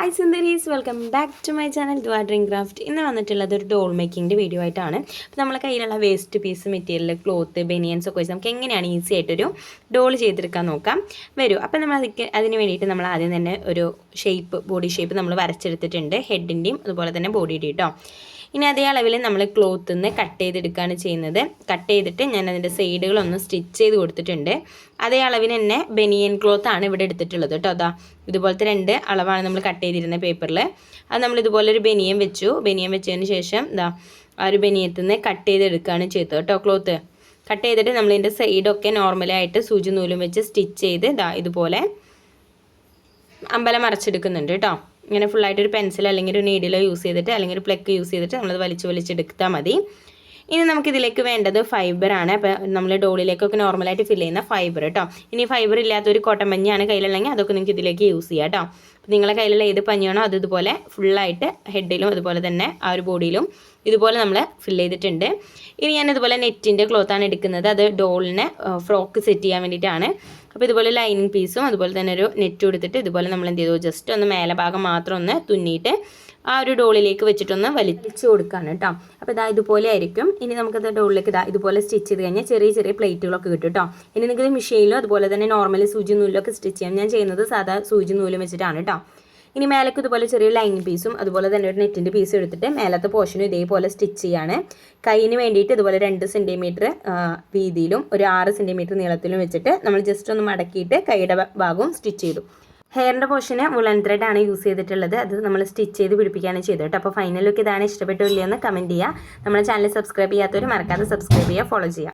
Hi സുന്ദരീസ് welcome back to my channel ദ്വാ ഡ്രിങ് craft ഇന്ന് വന്നിട്ടുള്ളത് ഒരു ഡോൾ മേക്കിങ്ങിന്റെ വീഡിയോ ആയിട്ടാണ്. അപ്പോൾ നമ്മളെ കയ്യിലുള്ള waste piece material cloth banians ഒക്കെ വെച്ച് നമുക്ക് എങ്ങനെയാണ് ഈസി ആയിട്ടൊരു ഡോൾ ചെയ്തെടുക്കാൻ നോക്കാം. വരൂ. അപ്പോൾ നമ്മൾ അതിക്ക് അതിന് വേണ്ടിയിട്ട് നമ്മൾ ആദ്യം തന്നെ ഒരു ഷേപ്പ് ബോഡി ഷേപ്പ് നമ്മൾ വരച്ചെടുത്തിട്ടുണ്ട്. ഹെഡിന്റെയും അതുപോലെ തന്നെ ബോഡിയുടെയും കേട്ടോ ഇനി അതേ അളവിൽ നമ്മൾ ക്ലോത്ത് നിന്ന് കട്ട് ചെയ്തെടുക്കുകയാണ് ചെയ്യുന്നത്. കട്ട് ചെയ്തിട്ട് ഞാൻ അതിന്റെ സൈഡുകളൊന്ന് സ്റ്റിച്ച് ചെയ്ത് കൊടുത്തിട്ടുണ്ട്. അതേ അളവിന് തന്നെ ബനിയൻ ക്ലോത്ത് ആണ് ഇവിടെ എടുത്തിട്ടുള്ളത് കേട്ടോ. അതാ ഇതുപോലത്തെ രണ്ട് അളവാണ് നമ്മൾ കട്ട് ചെയ്തിരുന്ന പേപ്പറിൽ അത് നമ്മൾ ഇതുപോലെ ഒരു ബനിയൻ വെച്ചു. ബനിയൻ വെച്ചതിന് ശേഷം ഇതാ ആ ഒരു ബനിയത്തിൽ നിന്ന് കട്ട് ചെയ്തെടുക്കുകയാണ് ചെയ്തത് കേട്ടോ ക്ലോത്ത് കട്ട് ചെയ്തിട്ട് നമ്മളിതിന്റെ സൈഡൊക്കെ നോർമലായിട്ട് സൂചി നൂലും വെച്ച് സ്റ്റിച്ച് ചെയ്ത് ഇതാ ഇതുപോലെ അമ്പലം മറച്ചെടുക്കുന്നുണ്ട് കേട്ടോ. ഇങ്ങനെ ഫുള്ളായിട്ട് ഒരു പെൻസിൽ അല്ലെങ്കിൽ ഒരു നീഡിലോ യൂസ് ചെയ്തിട്ട് അല്ലെങ്കിൽ ഒരു പ്ലക്ക് യൂസ് ചെയ്തിട്ട് നമ്മളത് വലിച്ച് വലിച്ചെടുത്താൽ മതി. ഇനി നമുക്കിതിലേക്ക് വേണ്ടത് ഫൈബർ ആണ്. അപ്പോൾ നമ്മൾ ഡോളിലേക്കൊക്കെ നോർമലായിട്ട് ഫില്ല് ചെയ്യുന്ന ഫൈബർ കേട്ടോ ഇനി ഫൈബർ ഇല്ലാത്ത ഒരു കോട്ടൺ പഞ്ഞിയാണ് കയ്യിലുള്ളെങ്കിൽ അതൊക്കെ നിങ്ങൾക്ക് ഇതിലേക്ക് യൂസ് ചെയ്യാം കേട്ടോ അപ്പോൾ നിങ്ങളെ കയ്യിലുള്ള ഏത് പഞ്ഞിയാണോ അത് ഇതുപോലെ ഫുള്ളായിട്ട് ഹെഡിലും അതുപോലെ തന്നെ ആ ഒരു ബോഡിയിലും ഇതുപോലെ നമ്മൾ ഫില്ല് ചെയ്തിട്ടുണ്ട്. ഇനി ഞാൻ ഇതുപോലെ നെറ്റിന്റെ ക്ലോത്താണ് എടുക്കുന്നത്. അത് ഡോളിനെ ഫ്രോക്ക് സെറ്റ് ചെയ്യാൻ വേണ്ടിയിട്ടാണ്. അപ്പോൾ ഇതുപോലെ ലൈനിങ് പീസും അതുപോലെ തന്നെ ഒരു നെറ്റ് എടുത്തിട്ട് ഇതുപോലെ നമ്മൾ എന്ത് ചെയ്തു? ജസ്റ്റ് ഒന്ന് മേലെ ഭാഗം മാത്രം ഒന്ന് തുന്നിയിട്ട് ആ ഒരു ഡോളിലേക്ക് വെച്ചിട്ടൊന്ന് വലിച്ചു കൊടുക്കുകയാണ് കേട്ടോ. അപ്പോൾ ഇതാ ഇതുപോലെ ആയിരിക്കും. ഇനി നമുക്കത് ഡോളിലേക്ക് ഇതാ ഇതുപോലെ സ്റ്റിച്ച് ചെയ്ത് കഴിഞ്ഞാൽ ചെറിയ ചെറിയ പ്ലേറ്റുകളൊക്കെ കിട്ടും കേട്ടോ. ഇനി നിങ്ങൾക്ക് മിഷീനിലും അതുപോലെ തന്നെ നോർമലി സൂചി നൂലിലൊക്കെ സ്റ്റിച്ച് ചെയ്യാം. ഞാൻ ചെയ്യുന്നത് സാധാ സൂചി നൂലും വെച്ചിട്ടാണ് കേട്ടോ. ഇനി മേലേക്ക് ഇതുപോലെ ചെറിയ ലൈനിങ് പീസും അതുപോലെ തന്നെ ഒരു നെറ്റിന്റെ പീസും എടുത്തിട്ട് മേലത്തെ പോർഷനും ഇതേപോലെ സ്റ്റിച്ച് ചെയ്യാണ്. കൈയിന് വേണ്ടിയിട്ട് ഇതുപോലെ രണ്ട് സെന്റിമീറ്റർ വീതിയിലും ഒരു ആറ് സെന്റിമീറ്റർ നീളത്തിലും വെച്ചിട്ട് നമ്മൾ ജസ്റ്റ് ഒന്ന് മടക്കിയിട്ട് കൈയുടെ ഭാഗവും സ്റ്റിച്ച് ചെയ്തു. ഹെയറിന്റെ പോർഷന് വുളൻ ത്രെഡ് ആണ് യൂസ് ചെയ്തിട്ടുള്ളത്. അത് നമ്മൾ സ്റ്റിച്ച് ചെയ്ത് പിടിപ്പിക്കുകയാണ് ചെയ്തത് കേട്ടോ. അപ്പോൾ ഫൈനൽ ലുക്ക് ഇതാണ്. ഇഷ്ടപ്പെട്ടോ എന്ന് കമന്റ് ചെയ്യുക. നമ്മുടെ ചാനൽ സബ്സ്ക്രൈബ് ചെയ്യാത്തവർ മറക്കാതെ സബ്സ്ക്രൈബ് ചെയ്യുക ഫോളോ ചെയ്യുക.